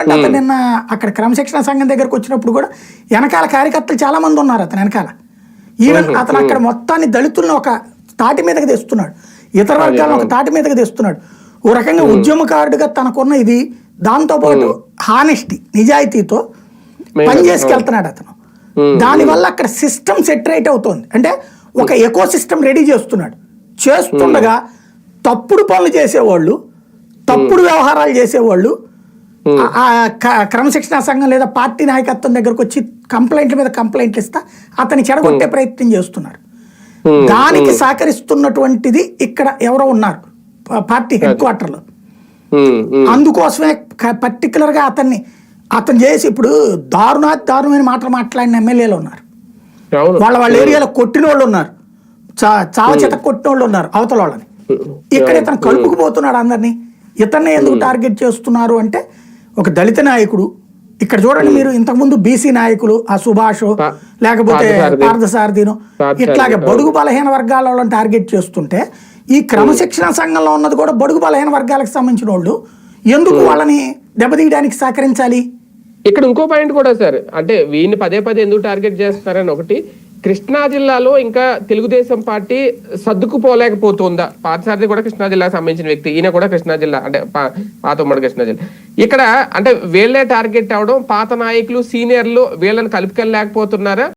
అంటే అతను నిన్న అక్కడ క్రమశిక్షణ సంఘం దగ్గరకు వచ్చినప్పుడు కూడా వెనకాల కార్యకర్తలు చాలా మంది ఉన్నారు అతని వెనకాల. ఈవెన్ అతను అక్కడ మొత్తాన్ని దళితులను ఒక తాటి మీదకి తెస్తున్నాడు. ఇతర వర్గాలను ఒక తాటి మీదకి తెస్తున్నాడు. ఓ రకంగా ఉద్యమకారుడిగా తనకున్న ఇది దాంతోపాటు హానెస్టీ నిజాయితీతో పని చేసుకెళ్తున్నాడు అతను. దానివల్ల అక్కడ సిస్టమ్ సెటరేట్ అవుతోంది. అంటే ఒక ఎకో సిస్టమ్ రెడీ చేస్తున్నాడు. చేస్తుండగా తప్పుడు పనులు చేసేవాళ్ళు తప్పుడు వ్యవహారాలు చేసేవాళ్ళు క్రమశిక్షణ సంఘం లేదా పార్టీ నాయకత్వం దగ్గరకు వచ్చి కంప్లైంట్ల మీద కంప్లైంట్లు ఇస్తా అతని చెడగొట్టే ప్రయత్నం చేస్తున్నారు. దానికి సహకరిస్తున్నటువంటిది ఇక్కడ ఎవరో ఉన్నారు పార్టీ హెడ్ క్వార్టర్లో అందుకోసమే క- particular గా అతన్ని అతను చేసి ఇప్పుడు దారుణాతి దారుణమైన మాటలు మాట్లాడిన ఎమ్మెల్యేలు ఉన్నారు. వాళ్ళ వాళ్ళ ఏరియాలో కొట్టిన వాళ్ళు ఉన్నారు. చా చావ చేత కొట్టిన వాళ్ళు ఉన్నారు అవతల వాళ్ళని. ఇక్కడ ఇతను కలుపుకుపోతున్నాడు అందరినీ. ఇతన్ని ఎందుకు టార్గెట్ చేస్తున్నారు అంటే ఒక దళిత నాయకుడు. ఇక్కడ చూడండి మీరు ఇంతకుముందు బీసీ నాయకులు ఆ సుభాష్ లేకపోతే పార్థసారథి. పార్థసారథిను పార్థసారథి, ఇట్లాగే. బడుగు బలహీన వర్గాల వాళ్ళని టార్గెట్ చేస్తుంటే ఈ క్రమశిక్షణ సంఘంలో ఉన్నది కూడా బడుగు బలహీన వర్గాలకు సంబంధించిన వాళ్ళు. ఎందుకు వాళ్ళని దెబ్బతీయడానికి సహకరించాలి? ఇక్కడ ఇంకో పాయింట్ కూడా సార్ అంటే వీడిని పదే పదే ఎందుకు టార్గెట్ చేస్తున్నారని ఒకటి కృష్ణా జిల్లాలో ఇంకా తెలుగుదేశం పార్టీ సర్దుకుపోలేకపోతుందా? పాతసారథి కూడా కృష్ణా జిల్లాకు సంబంధించిన వ్యక్తి ఈయన కూడా కృష్ణా జిల్లా అంటే పాత ఉమ్మడి కృష్ణా జిల్లా. ఇక్కడ అంటే వీళ్ళే టార్గెట్ అవడం పాత నాయకులు సీనియర్లు వీళ్ళని కలుపుకెళ్ళలేకపోతున్నారా.